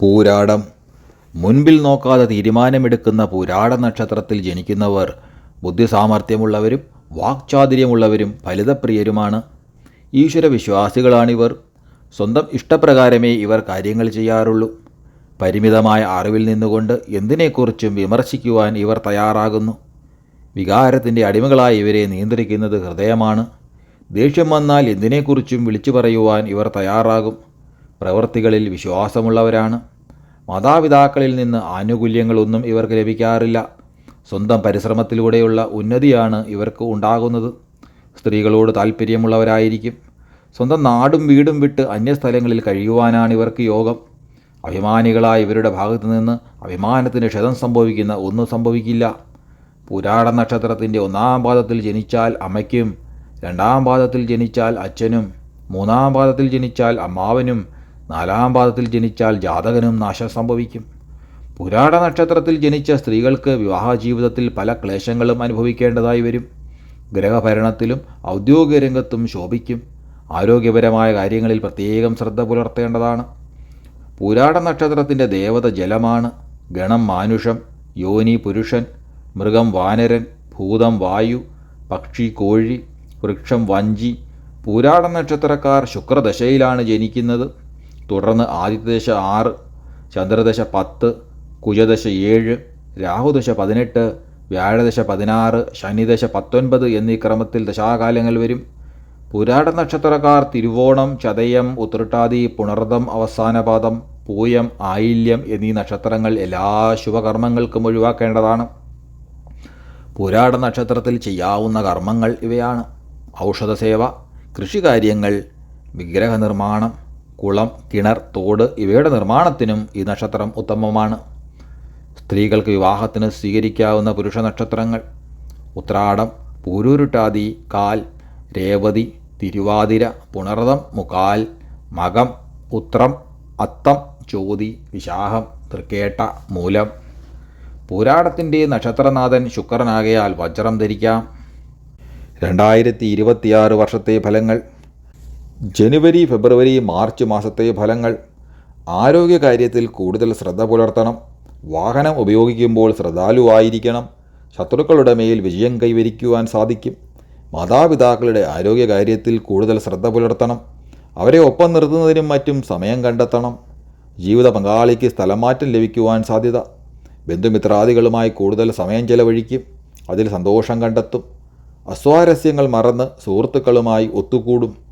പൂരാടം. മുൻപിൽ നോക്കാതെ തീരുമാനമെടുക്കുന്ന പൂരാട നക്ഷത്രത്തിൽ ജനിക്കുന്നവർ ബുദ്ധിസാമർഥ്യമുള്ളവരും വാക്ചാതുര്യമുള്ളവരും ഫലിതപ്രിയരുമാണ്. ഈശ്വരവിശ്വാസികളാണിവർ. സ്വന്തം ഇഷ്ടപ്രകാരമേ ഇവർ കാര്യങ്ങൾ ചെയ്യാറുള്ളൂ. പരിമിതമായ അറിവിൽ നിന്നുകൊണ്ട് എന്തിനെക്കുറിച്ചും വിമർശിക്കുവാൻ ഇവർ തയ്യാറാകുന്നു. വികാരത്തിന്റെ അടിമകളായി ഇവരെ നിയന്ത്രിക്കുന്നത് ഹൃദയമാണ്. ദേഷ്യം വന്നാൽ എന്തിനെക്കുറിച്ചും വിളിച്ചു പറയുവാൻ ഇവർ തയ്യാറാകും. പ്രവൃത്തികളിൽ വിശ്വാസമുള്ളവരാണ്. മാതാപിതാക്കളിൽ നിന്ന് ആനുകൂല്യങ്ങളൊന്നും ഇവർക്ക് ലഭിക്കാറില്ല. സ്വന്തം പരിശ്രമത്തിലൂടെയുള്ള ഉന്നതിയാണ് ഇവർക്ക് ഉണ്ടാകുന്നത്. സ്ത്രീകളോട് താല്പര്യമുള്ളവരായിരിക്കും സ്വന്തം നാടും വീടും വിട്ട് അന്യസ്ഥലങ്ങളിൽ കഴിയുവാനാണ് ഇവർക്ക് യോഗം. അഭിമാനികളായ ഇവരുടെ ഭാഗത്തു നിന്ന് അഭിമാനത്തിന് ക്ഷതം സംഭവിക്കുന്ന ഒന്നും സംഭവിക്കില്ല. പുരാട നക്ഷത്രത്തിന്റെ ഒന്നാം പാദത്തിൽ ജനിച്ചാൽ അമ്മയ്ക്കും രണ്ടാം പാദത്തിൽ ജനിച്ചാൽ അച്ഛനും മൂന്നാം പാദത്തിൽ ജനിച്ചാൽ അമ്മാവനും നാലാം പാദത്തിൽ ജനിച്ചാൽ ജാതകനും നാശം സംഭവിക്കും. പുരാട നക്ഷത്രത്തിൽ ജനിച്ച സ്ത്രീകൾക്ക് വിവാഹ ജീവിതത്തിൽ പല ക്ലേശങ്ങളും അനുഭവിക്കേണ്ടതായി വരും. ഗ്രഹഭരണത്തിലും ഔദ്യോഗിക രംഗത്തും ശോഭിക്കും. ആരോഗ്യപരമായ കാര്യങ്ങളിൽ പ്രത്യേകം ശ്രദ്ധ പുലർത്തേണ്ടതാണ്. പുരാട നക്ഷത്രത്തിന്റെ ദേവത ജലമാണ്. ഗണം മാനുഷം യോനി പുരുഷൻ മൃഗം വാനരൻ ഭൂതം വായു പക്ഷി കോഴി വൃക്ഷം വഞ്ചി. പുരാട നക്ഷത്രക്കാർ ശുക്രദശയിലാണ് ജനിക്കുന്നത്. തുടർന്ന് ആദിത്യദശ ആറ് ചന്ദ്രദശ പത്ത് കുജദശ ഏഴ് രാഹുദശ പതിനെട്ട് വ്യാഴദശ പതിനാറ് ശനിദശ പത്തൊൻപത് എന്നീ ക്രമത്തിൽ ദശാകാലങ്ങൾ വരും. പുരാട നക്ഷത്രക്കാർ തിരുവോണം ചതയം ഉത്രട്ടാതി പുണർദം അവസാനപാദം പൂയം ആയില്യം എന്നീ നക്ഷത്രങ്ങൾ എല്ലാ ശുഭകർമ്മങ്ങൾക്കും ഒഴിവാക്കേണ്ടതാണ്. പുരാട നക്ഷത്രത്തിൽ ചെയ്യാവുന്ന കർമ്മങ്ങൾ ഇവയാണ്. ഔഷധസേവ കൃഷികാര്യങ്ങൾ വിഗ്രഹ നിർമ്മാണം കുളം കിണർ തോട് ഇവയുടെ നിർമ്മാണത്തിനും ഈ നക്ഷത്രം ഉത്തമമാണ്. സ്ത്രീകൾക്ക് വിവാഹത്തിന് സ്വീകരിക്കാവുന്ന പുരുഷ നക്ഷത്രങ്ങൾ. ഉത്രാടം പൂരൂരുട്ടാതി കാൽ രേവതി തിരുവാതിര പുണർതം മുക്കാൽ മകം ഉത്രം അത്തം ചോതി വിശാഹം തൃക്കേട്ട മൂലം. പൂരാടത്തിന്റെ നക്ഷത്രനാഥൻ ശുക്രനാകയാൽ വജ്രം ധരിക്കാം. രണ്ടായിരത്തി ഇരുപത്തിയാറ് വർഷത്തെ ഫലങ്ങൾ. ജനുവരി ഫെബ്രുവരി മാർച്ച് മാസത്തെ ഫലങ്ങൾ ആരോഗ്യകാര്യത്തിൽ കൂടുതൽ ശ്രദ്ധ പുലർത്തണം. വാഹനം ഉപയോഗിക്കുമ്പോൾ ശ്രദ്ധാലുവായിരിക്കണം ശത്രുക്കളുടെ മേൽ വിജയം കൈവരിക്കുവാൻ സാധിക്കും. മാതാപിതാക്കളുടെ ആരോഗ്യകാര്യത്തിൽ കൂടുതൽ ശ്രദ്ധ പുലർത്തണം. അവരെ ഒപ്പം നിർത്തുന്നതിനും മറ്റും സമയം കണ്ടെത്തണം. ജീവിത പങ്കാളിക്ക് സ്ഥലമാറ്റം ലഭിക്കുവാൻ സാധ്യത. ബന്ധുമിത്രാദികളുമായി കൂടുതൽ സമയം ചെലവഴിക്കും. അതിൽ സന്തോഷം കണ്ടെത്തും. അസ്വാരസ്യങ്ങൾ മറന്ന് സുഹൃത്തുക്കളുമായി ഒത്തുകൂടും.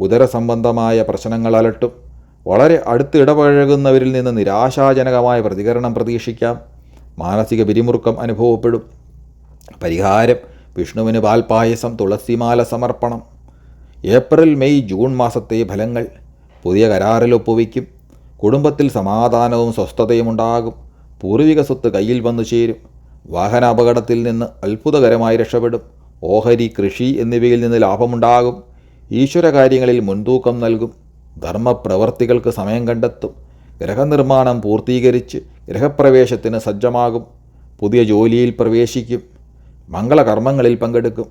ഉദരസംബന്ധമായ പ്രശ്നങ്ങൾ അലട്ടും. വളരെ അടുത്ത് ഇടപഴകുന്നവരിൽ നിന്ന് നിരാശാജനകമായ പ്രതികരണം പ്രതീക്ഷിക്കാം. മാനസിക പിരിമുറുക്കം അനുഭവപ്പെടും. പരിഹാരം വിഷ്ണുവിന് പാൽപ്പായസം തുളസിമാല സമർപ്പണം. ഏപ്രിൽ മെയ് ജൂൺ മാസത്തെ ഫലങ്ങൾ പുതിയ കരാറിൽ ഒപ്പുവയ്ക്കും കുടുംബത്തിൽ സമാധാനവും സ്വസ്ഥതയും ഉണ്ടാകും. പൂർവിക സ്വത്ത് കയ്യിൽ വന്നു ചേരും. വാഹനാപകടത്തിൽ നിന്ന് അത്ഭുതകരമായി രക്ഷപ്പെടും. ഓഹരി കൃഷി എന്നിവയിൽ നിന്ന് ലാഭമുണ്ടാകും. ഈശ്വര കാര്യങ്ങളിൽ മുൻതൂക്കം നൽകും. ധർമ്മപ്രവർത്തികൾക്ക് സമയം കണ്ടെത്തും. ഗ്രഹനിർമ്മാണം പൂർത്തീകരിച്ച് ഗ്രഹപ്രവേശത്തിന് സജ്ജമാകും. പുതിയ ജോലിയിൽ പ്രവേശിക്കും. മംഗളകർമ്മങ്ങളിൽ പങ്കെടുക്കും.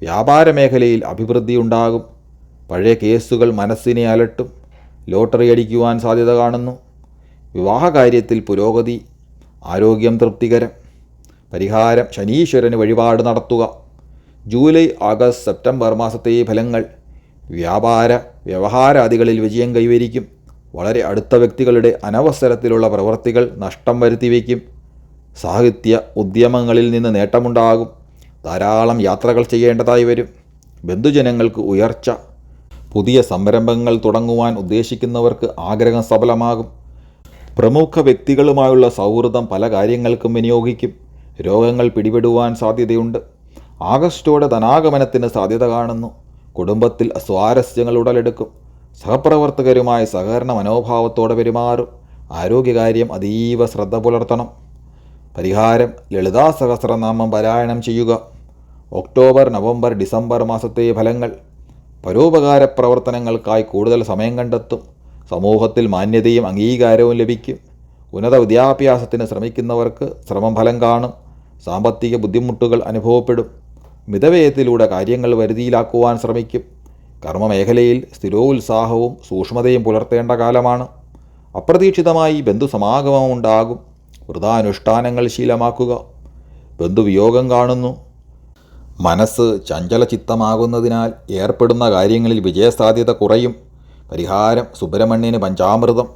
വ്യാപാര മേഖലയിൽ അഭിവൃദ്ധി ഉണ്ടാകും. പഴയ കേസുകൾ മനസ്സിനെ അലട്ടും. ലോട്ടറി അടിക്കുവാൻ സാധ്യത കാണുന്നു. വിവാഹകാര്യത്തിൽ പുരോഗതി. ആരോഗ്യം തൃപ്തികരം. പരിഹാരം ശനീശ്വരന് വഴിപാട് നടത്തുക. ജൂലൈ ആഗസ്റ്റ് സെപ്റ്റംബർ മാസത്തെ ഫലങ്ങൾ വ്യാപാര വ്യവഹാരാദികളിൽ വിജയം കൈവരിക്കും. വളരെ അടുത്ത വ്യക്തികളുടെ അനവസരത്തിലുള്ള പ്രവൃത്തികൾ നഷ്ടം വരുത്തിവെക്കും സാഹിത്യ ഉദ്യമങ്ങളിൽ നിന്ന് നേട്ടമുണ്ടാകും. ധാരാളം യാത്രകൾ ചെയ്യേണ്ടതായി വരും. ബന്ധുജനങ്ങൾക്ക് ഉയർച്ച പുതിയ സംരംഭങ്ങൾ തുടങ്ങുവാൻ ഉദ്ദേശിക്കുന്നവർക്ക് ആഗ്രഹം സഫലമാകും. പ്രമുഖ വ്യക്തികളുമായുള്ള സൗഹൃദം പല കാര്യങ്ങൾക്കും വിനിയോഗിക്കും. രോഗങ്ങൾ പിടിപെടുവാൻ സാധ്യതയുണ്ട്. ആഗസ്റ്റോടെ ധനാഗമനത്തിന് സാധ്യത കാണുന്നു. കുടുംബത്തിൽ സ്വാരസ്യങ്ങൾ ഉടലെടുക്കും. സഹപ്രവർത്തകരുമായി സഹകരണ മനോഭാവത്തോടെ പെരുമാറും. ആരോഗ്യകാര്യം അതീവ ശ്രദ്ധ പുലർത്തണം. പരിഹാരം ലളിതാ സഹസ്രനാമം പാരായണം ചെയ്യുക. ഒക്ടോബർ നവംബർ ഡിസംബർ മാസത്തെ ഫലങ്ങൾ. പരോപകാര പ്രവർത്തനങ്ങൾക്കായി കൂടുതൽ സമയം കണ്ടെത്തും. സമൂഹത്തിൽ മാന്യതയും അംഗീകാരവും ലഭിക്കും. ഉന്നത വിദ്യാഭ്യാസത്തിന് ശ്രമിക്കുന്നവർക്ക് ശ്രമം ഫലം കാണും. സാമ്പത്തിക ബുദ്ധിമുട്ടുകൾ അനുഭവപ്പെടും. മിതവ്യയത്തിലൂടെ കാര്യങ്ങൾ വരുതിയിലാക്കുവാൻ ശ്രമിക്കും. കർമ്മമേഖലയിൽ സ്ഥിരോത്സാഹവും സൂക്ഷ്മതയും പുലർത്തേണ്ട കാലമാണ്. അപ്രതീക്ഷിതമായി ബന്ധുസമാഗമം ഉണ്ടാകും. വൃതാനുഷ്ഠാനങ്ങൾ ശീലമാക്കുക. ബന്ധുവിയോഗം കാണുന്നു. മനസ്സ് ചഞ്ചലചിത്തമാകുന്നതിനാൽ ഏർപ്പെടുന്ന കാര്യങ്ങളിൽ വിജയസാധ്യത കുറയും. പരിഹാരം സുബ്രഹ്മണ്യന് പഞ്ചാമൃതം.